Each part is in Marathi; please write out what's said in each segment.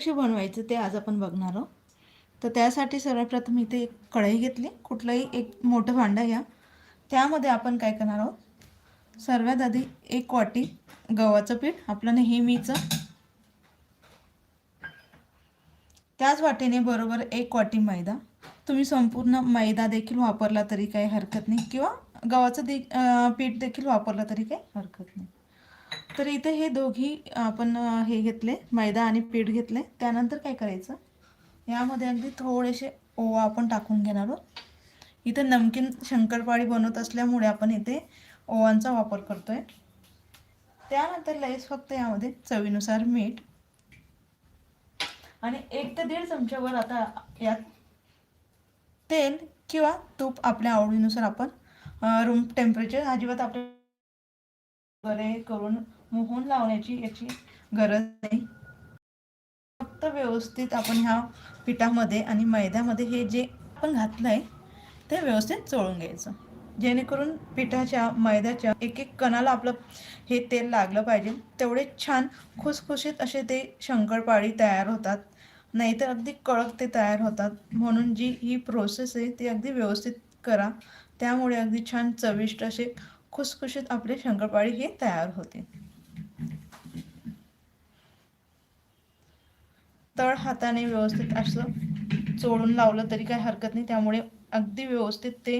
कशी बनवायचं ते आज आपण बघणार आहोत. तर त्यासाठी सर्वप्रथम इथे एक कढई घेतली. कुठलंही एक मोठं भांडं घ्या. त्यामध्ये आपण काय करणार आहोत? सर्वात आधी एक वाटी गव्हाचं पीठ आपलं नेहमीचं. त्याच वाटीने बरोबर एक वाटी मैदा. तुम्ही संपूर्ण मैदा देखील वापरला तरी काही हरकत नाही किंवा गव्हाचं दे पीठ देखील वापरलं तरी काही हरकत नाही. तर इथे हे दोघी आपण हे घेतले मैदा आणि पीठ घेतले. त्यानंतर काय करायचं? यामध्ये अगदी थोडेसे ओवा आपण टाकून घेणार आहोत. इथे नमकीन शंकरपाळी बनवत असल्यामुळे आपण इथे ओवांचा वापर करतोय. त्यानंतर लईस फक्त यामध्ये चवीनुसार मीठ आणि एक ते दीड चमच्यावर आता यात तेल किंवा तूप आपल्या आवडीनुसार आपण रूम टेम्परेचर अजिबात आपल्या वगैरे करून मोहून लावण्याची याची गरज नाही. फक्त व्यवस्थित आपण ह्या पिठामध्ये आणि मैद्यामध्ये हे जे आपण घातलं आहे ते व्यवस्थित चोळून घ्यायचं. जेणेकरून पिठाच्या मैद्याच्या एक एक कणाला आपलं हे तेल लागलं पाहिजे. तेवढे छान खुसखुशीत असे ते शंकरपाळी तयार होतात. नाहीतर अगदी कडक ते तयार होतात. म्हणून जी ही प्रोसेस आहे ती अगदी व्यवस्थित करा. त्यामुळे अगदी छान चविष्ट असे खुसखुशीत आपले शंकरपाळी हे तयार होते तळ हाताने व्यवस्थित असं चोळून लावलं तरी काही हरकत नाही. त्यामुळे अगदी व्यवस्थित ते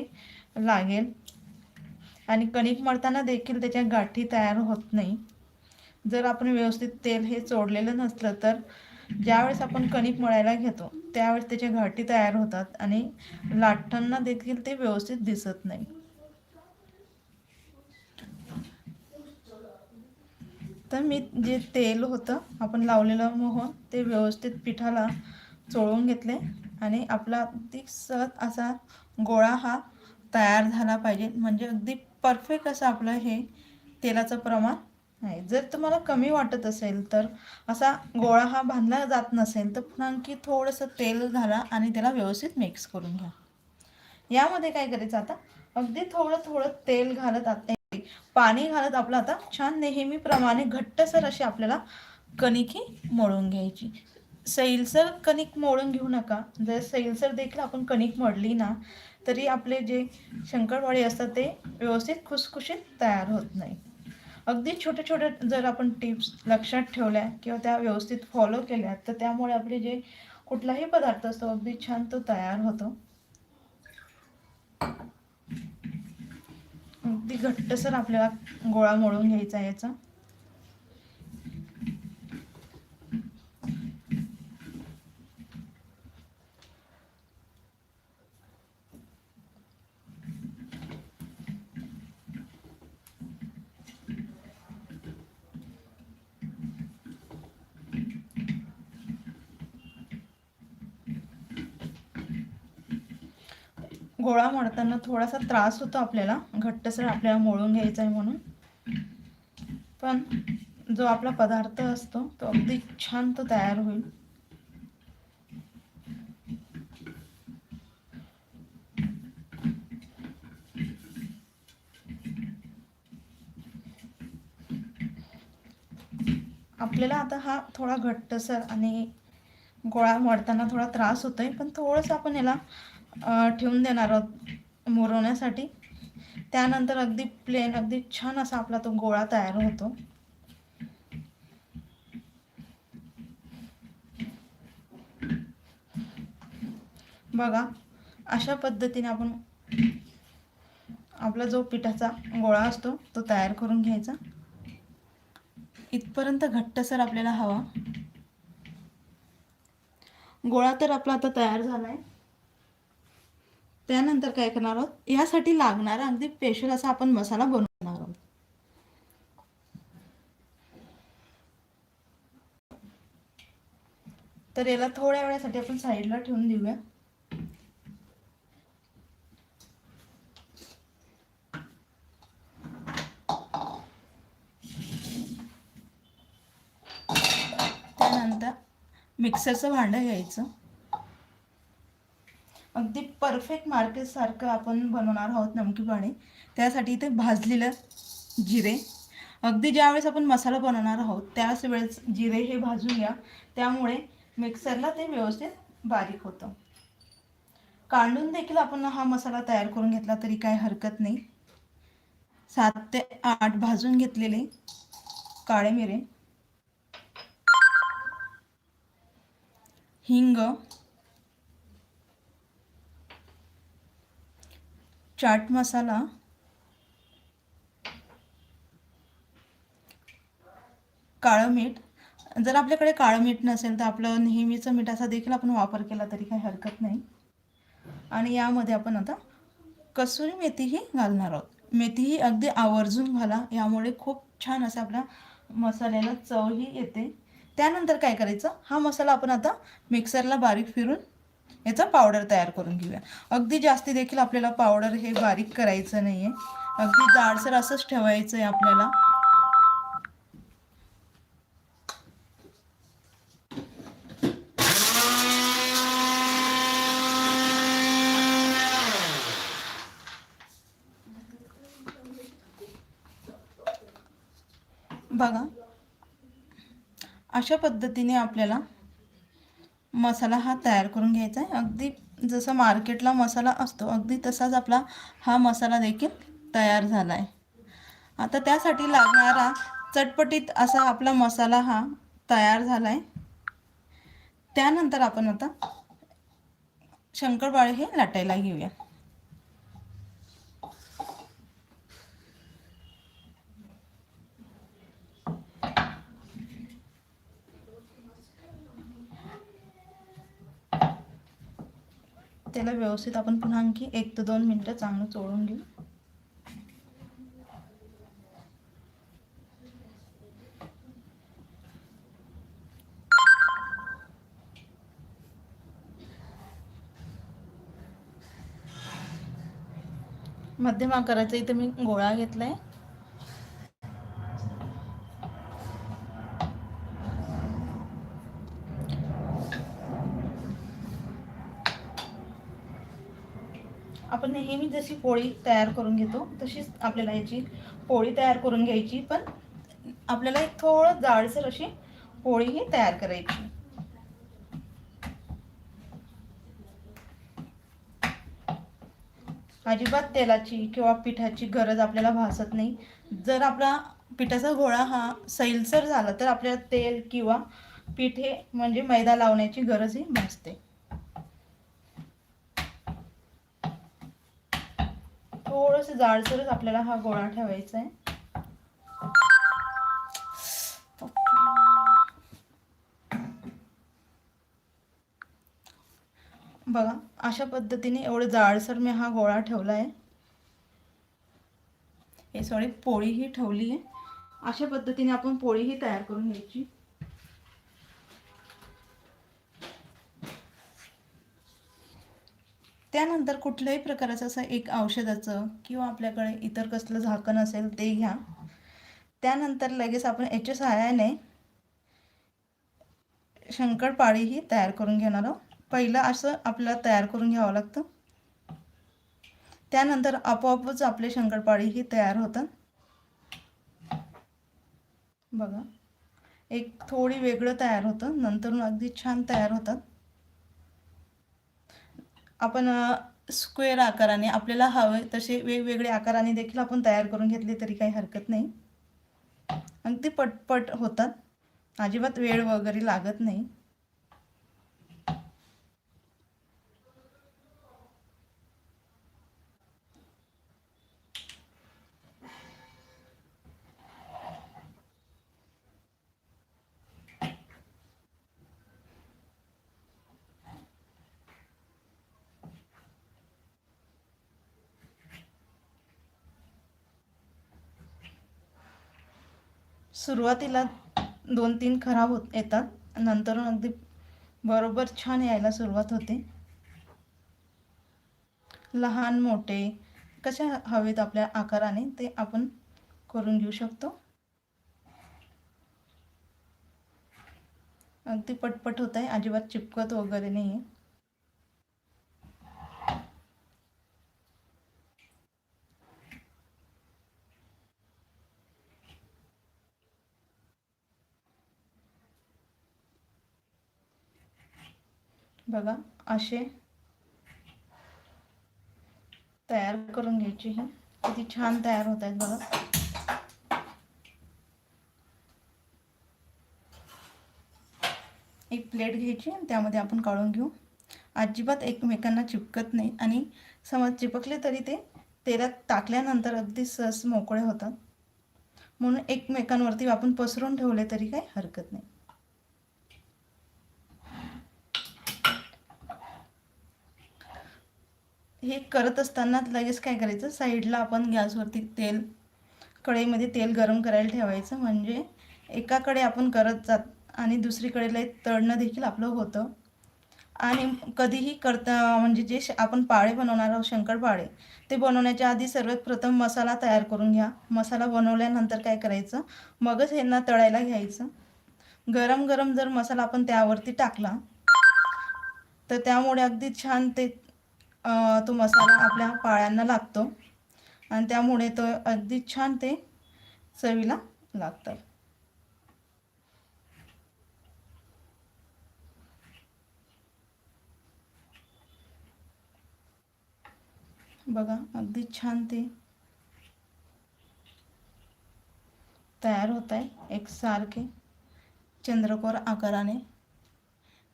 लागेल. आणि कणिक मळताना देखील त्याच्या गाठी तयार होत नाही. जर आपण व्यवस्थित तेल हे चोडलेलं नसलं तर ज्यावेळेस आपण कणिक मळायला घेतो त्यावेळेस त्याच्या गाठी तयार होतात आणि लाटताना देखील ते व्यवस्थित दिसत नाही. तर मी जे तेल होतं आपण लावलेलं मोहन ते व्यवस्थित पिठाला चोळून घेतले आणि आपला अगदी सत असा गोळा हा तयार झाला पाहिजे. म्हणजे अगदी परफेक्ट असं आपलं हे तेलाचं प्रमाण आहे. जर तुम्हाला कमी वाटत असेल तर असा गोळा हा बांधला जात नसेल तर पुन्हा आणखी थोडंसं तेल घाला आणि त्याला व्यवस्थित मिक्स करून घ्या. यामध्ये काय करायचं आता? अगदी थोडं थोडं तेल घालत आता पाणी घालत आपलं आता छान नेहमीप्रमाणे घट्टसर अशी आपल्याला कणिकी मळून घ्यायची. सैलसर कणिक मळून घेऊ नका. जर सैलसर देखील आपण कणिक मळली ना तरी आपले जे शंकरवाळी असतात ते व्यवस्थित खुसखुशीत तयार होत नाही. अगदी छोटे छोटे जर आपण टिप्स लक्षात ठेवल्या किंवा त्या व्यवस्थित फॉलो केल्या तर त्यामुळे आपले जे कुठलाही पदार्थ असतो अगदी छान तो तयार होतो. अगदी घट्टसर आपल्याला गोळा मळून घ्यायचा आहे याचा. गोळा थोडासा त्रास होतो आपल्याला. घट्टसर आपल्याला मोळून घ्यायचा आहे म्हणून. पण जो आपला पदार्थ असतो तो अगदी छान तो तयार होईल. आपल्याला आता हा थोडा घट्टसर आणि गोळा मळताना थोडा त्रास होतोय पण थोडंसं आपण याला ठेवून देणार आहोत. मुरवण्यासाठी. त्यानंतर अगदी प्लेन अगदी छान असा आपला तो गोळा तयार होतो. बघा अशा पद्धतीने आपण आपला जो पिठाचा गोळा असतो तो तयार करून घ्यायचा. इथपर्यंत घट्टसर आपल्याला हवा. गोळा तर आपला आता तयार झाला आहे त्यानंतर काय करणार आहोत? यासाठी लागणारा अगदी स्पेशल असा आपण मसाला बनवणार आहोत. तर याला थोड्या वेळासाठी आपण साईडला ठेवून देऊया. त्यानंतर मिक्सरचं भांडं घ्यायचं. अगदी परफेक्ट मार्केटसारखं आपण बनवणार आहोत नमकीपणे त्यासाठी इथे भाजलेलं जिरे. अगदी ज्यावेळेस आपण मसाला बनवणार आहोत त्याच वेळेस जिरे हे भाजून घ्या. त्यामुळे मिक्सरला ते व्यवस्थित बारीक होतं. कांडून देखील आपण हा मसाला तयार करून घेतला तरी काय हरकत नाही. सात ते आठ भाजून घेतलेले काळे मिरे. हिंग चाट मसाला. काळं मीठ. जर आपल्याकडे काळं मीठ नसेल तर आपलं नेहमीचं मिठाचा देखील आपण वापर केला तरी काही हरकत नाही. आणि यामध्ये आपण आता कसुरी मेथीही घालणार आहोत. मेथीही अगदी आवर्जून घाला. यामुळे खूप छान असं आपल्या मसाल्याला चवही येते. त्यानंतर काय करायचं? हा मसाला आपण आता मिक्सरला बारीक फिरून याचा पावडर तयार करून घेऊया. अगदी जास्ती देखील आपल्याला पावडर हे बारीक करायचं नाही आहे अगदी जाडसर असंच ठेवायचं आहे आपल्याला. बघा. अशा पद्धतीने आपल्याला मसाला हा तयार करून घ्यायचा आहे. अगदी जसं मार्केटला मसाला असतो अगदी तसाच आपला हा मसाला देखील तयार झाला आहे. आता त्यासाठी लागणारा चटपटीत असा आपला मसाला हा तयार झाला आहे. त्यानंतर आपण आता शंकरपाळे हे लाटायला घेऊया. त्याला व्यवस्थित आपण पुन्हा आणखी एक ते दोन मिनटं चांगलं चोळून घेऊ. मध्यम आकाराचा इथे मी गोळा घेतलाय. आहे जशी पोळी तयार करून घेतो तशीच आपल्याला याची पोळी तयार करून घ्यायची. पण आपल्याला एक थोडं जाडसर अशी पोळी ही तयार करायची. अजिबात तेलाची किंवा पिठाची गरज आपल्याला भासत नाही. जर आपला पिठाचा गोळा हा सैलसर झाला तर आपल्याला तेल किंवा पीठ हे म्हणजे मैदा लावण्याची गरजही भासते. थोडंसं जाडसरच आपल्याला हा गोळा ठेवायचा आहे. बघा अशा पद्धतीने एवढं जाडसर मी हा गोळा ठेवला आहे. हे सॉरी पोळीही ठेवली आहे. अशा पद्धतीने आपण पोळीही तयार करून घ्यायची. त्यानंतर कुठल्याही प्रकारचं असं एक औषधाचं किंवा आपल्याकडे इतर कसलं झाकण असेल ते घ्या. त्यानंतर लगेच आपण याच्या सहाय्याने शंकरपाळीही तयार करून घेणार आहोत. पहिलं असं आपल्याला तयार करून घ्यावं लागतं. त्यानंतर आपोआपच आपले शंकरपाळीही तयार होतात. बघा. एक थोडी वेगळं तयार होतं. नंतर अगदी छान तयार होतात. आपण स्क्वेअर आकाराने आपल्याला हवे तसे वेगवेगळे आकाराने देखील आपण तयार करून घेतले तरी काही हरकत नाही. अगदी पटपट होतात. अजिबात वेळ वगैरे लागत नाही. सुरुवातीला दोन तीन खराब होत येतात. नंतर अगदी बरोबर छान यायला सुरुवात होते. लहान मोठे कशा हवेत आपल्या आकाराने ते आपण करून घेऊ शकतो? अगदी पटपट होत आहे. अजिबात चिपकत वगैरे नाही आहे बघा असे तयार करून घ्यायची ही. किती छान तयार होत आहेत बघा. एक प्लेट घ्यायची आणि त्यामध्ये आपण काढून घेऊ. अजिबात एकमेकांना चिपकत नाही आणि समज चिपकले तरी ते तेलात टाकल्यानंतर अगदी सहज मोकळे होतात. म्हणून एकमेकांवरती आपण पसरून ठेवले तरी काही हरकत नाही. हे करत असताना लगेच काय करायचं? साईडला आपण गॅसवरती तेल कढईमध्ये तेल गरम करायला ठेवायचं. म्हणजे एकाकडे आपण करत जात आणि दुसरीकडे तळणं देखील आपलं होतं. आणि कधीही करता म्हणजे जे श- आपण पाळे बनवणार आहोत शंकरपाळे ते बनवण्याच्या आधी सर्वात प्रथम मसाला तयार करून घ्या. मसाला बनवल्यानंतर काय करायचं? मगच ह्यांना तळायला घ्यायचं. गरम गरम जर मसाला आपण त्यावरती टाकला तर त्यामुळे अगदी छान ते तो मसाला आपल्या पाळ्यांना लागतो. आणि त्यामुळे तो अगदी छान ते चवीला लागतात बघा अगदी छान ते तयार होत आहे एक सारखे चंद्रकोर आकाराने.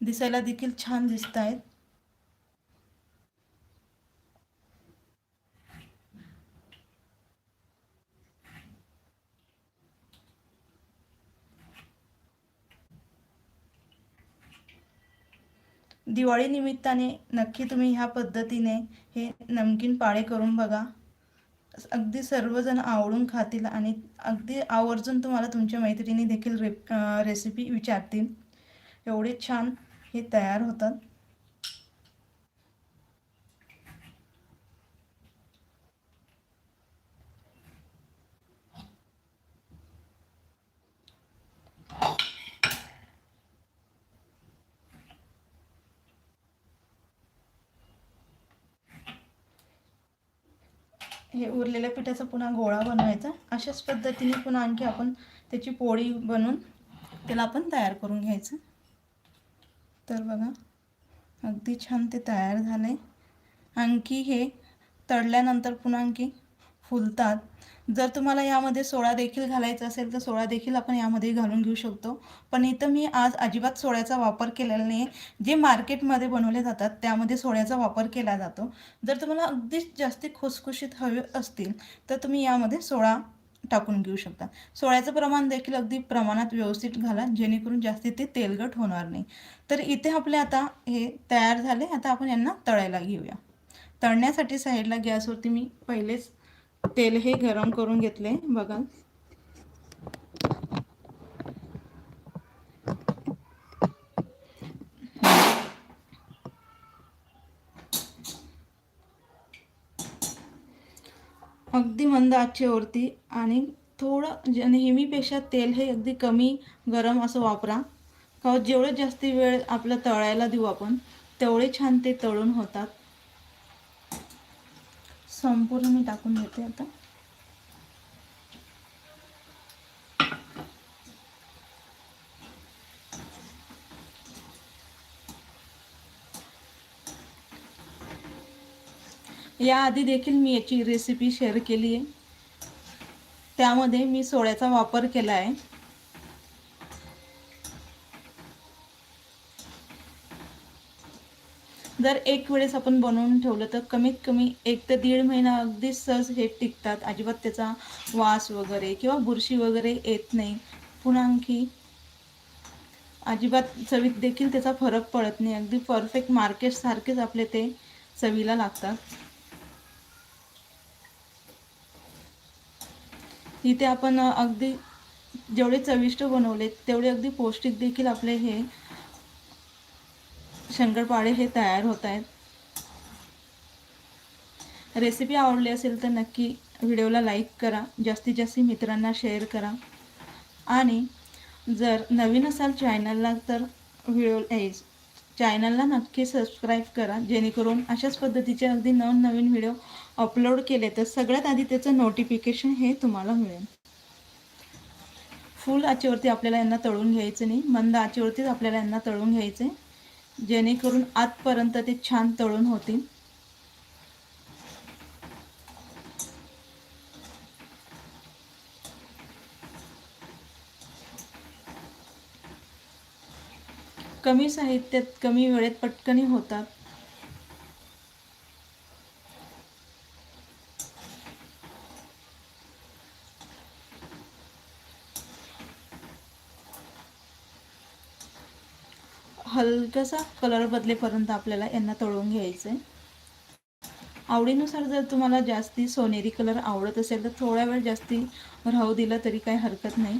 दिसायला देखील छान दिसत आहेत दिवाळी निमित्ताने नक्की तुम्ही ह्या पद्धतीने हे नमकीन पाळे करून बघा. अगदी सर्वजण आवडून खातील आणि अगदी आवर्जून तुम्हाला तुमच्या मैत्रिणी देखील रे रेसिपी विचारतील. एवढे छान हे तयार होतात. हे उरलेल्या पिठाचा पुन्हा गोळा बनवायचा. अशाच पद्धतीने पुन्हा आणखी आपण त्याची पोळी बनवून त्याला आपण तयार करून घ्यायचं. तर बघा अगदी छान ते तयार झालं आहे आणखी हे तळल्यानंतर पुन्हा आणखी फुलतात. जर तुम्हाला यामध्ये सोळा देखील घालायचा असेल तर सोळा देखील आपण यामध्ये घालून घेऊ शकतो. पण इथं मी आज अजिबात सोळ्याचा वापर केलेला नाही जे मार्केटमध्ये बनवले जातात त्यामध्ये सोळ्याचा वापर केला जातो. जर तुम्हाला अगदीच जास्ती खुसखुशीत हवे असतील तर तुम्ही यामध्ये सोळा टाकून घेऊ शकता. सोळ्याचं प्रमाण देखील अगदी प्रमाणात व्यवस्थित घाला जेणेकरून जास्ती ते तेलगट होणार नाही. तर इथे आपले आता हे तयार झाले. आता आपण यांना तळायला घेऊया. तळण्यासाठी साईडला गॅसवरती मी पहिलेच तेल हे गरम करून घेतले बघा. अगदी मंद आचेवरती आणि थोडं नेहमीपेक्षा तेल हे अगदी कमी गरम असं वापरा. का जेवढं जास्ती वेळ आपलं तळायला देऊ आपण तेवढे छान ते तळून होतात. संपूर्ण मी टाकून घेते आता. याआधी देखील मी याची रेसिपी शेअर केली आहे त्यामध्ये मी सोळ्याचा वापर केला आहे जर एक वेळेस आपण बनवून ठेवलं तर कमीत कमी एक ते दीड महिना अगदी सहज हे टिकतात. अजिबात त्याचा वास वगैरे किंवा बुरशी वगैरे येत नाही. पुन्हा आणखी अजिबात चवीत देखील त्याचा फरक पडत नाही. अगदी परफेक्ट मार्केटसारखेच आपले ते चवीला लागतात. इथे आपण अगदी जेवढे चविष्ट बनवले तेवढे अगदी पौष्टिक देखील आपले हे शंकरपाळे हे तयार होत आहेत. रेसिपी आवडली असेल तर नक्की व्हिडिओला लाईक करा. जास्तीत जास्त मित्रांना शेअर करा. आणि जर नवीन असाल चॅनलला तर व्हिडिओ चॅनलला नक्की सबस्क्राईब करा. जेणेकरून अशाच पद्धतीचे अगदी नवनवीन व्हिडिओ अपलोड केले तर सगळ्यात आधी त्याचं नोटिफिकेशन हे तुम्हाला मिळेल. फुल आचेवरती आपल्याला यांना तळून घ्यायचं नाही. मंद आचेवरतीच आपल्याला यांना तळून घ्यायचं आहे जेणेकरून आतपर्यंत ते छान तळून होतील. कमी साहित्यात कमी वेळेत पटकनी होतात. हलकसा कलर बदलेपर्यंत आपल्याला यांना तळून घ्यायचं आहे आवडीनुसार जर तुम्हाला जास्ती सोनेरी कलर आवडत असेल तर थोड्या वेळ जास्ती राहू दिला तरी काही हरकत नाही.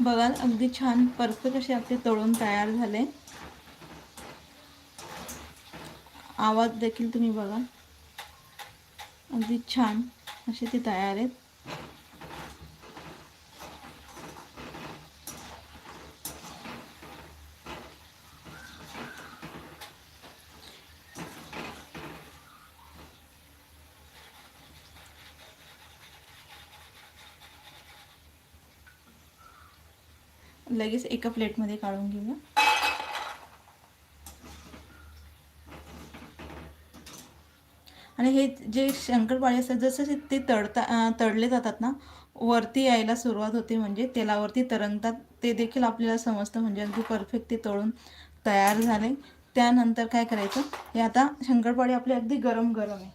बघाल अगदी छान परफेक्ट असे आपले तळून तयार झाले. आवाज देखील तुम्ही बघा. अगदी छान असे ते तयार आहेत. लगेच एका प्लेटमध्ये काढून घेऊया. आणि हे जे शंकरपाळी असतात जसं ते तळता तळले जातात ना वरती यायला सुरुवात होते म्हणजे तेलावरती तरंगतात ते देखील आपल्याला समजतं म्हणजे अगदी परफेक्ट ते तळून तयार झाले. त्यानंतर काय करायचं हे आता शंकरपाळी आपले अगदी गरम गरम आहे.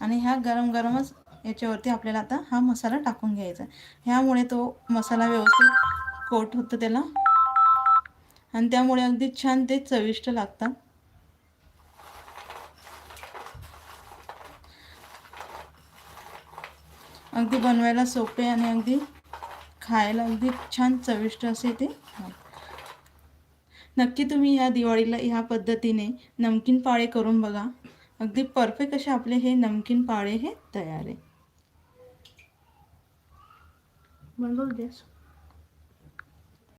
आणि ह्या गरम गरमच याच्यावरती आपल्याला आता हा मसाला टाकून घ्यायचा ह्यामुळे तो मसाला व्यवस्थित कोट होतं त्याला. आणि त्यामुळे अगदी छान ते चविष्ट लागतात. अगदी बनवायला सोपे आणि अगदी खायला अगदी छान चविष्ट असे ते. नक्की तुम्ही या दिवाळीला ह्या पद्धतीने नमकीन पाळे करून बघा. अगदी परफेक्ट असे आपले हे नमकीन पाळे हे तयार आहे.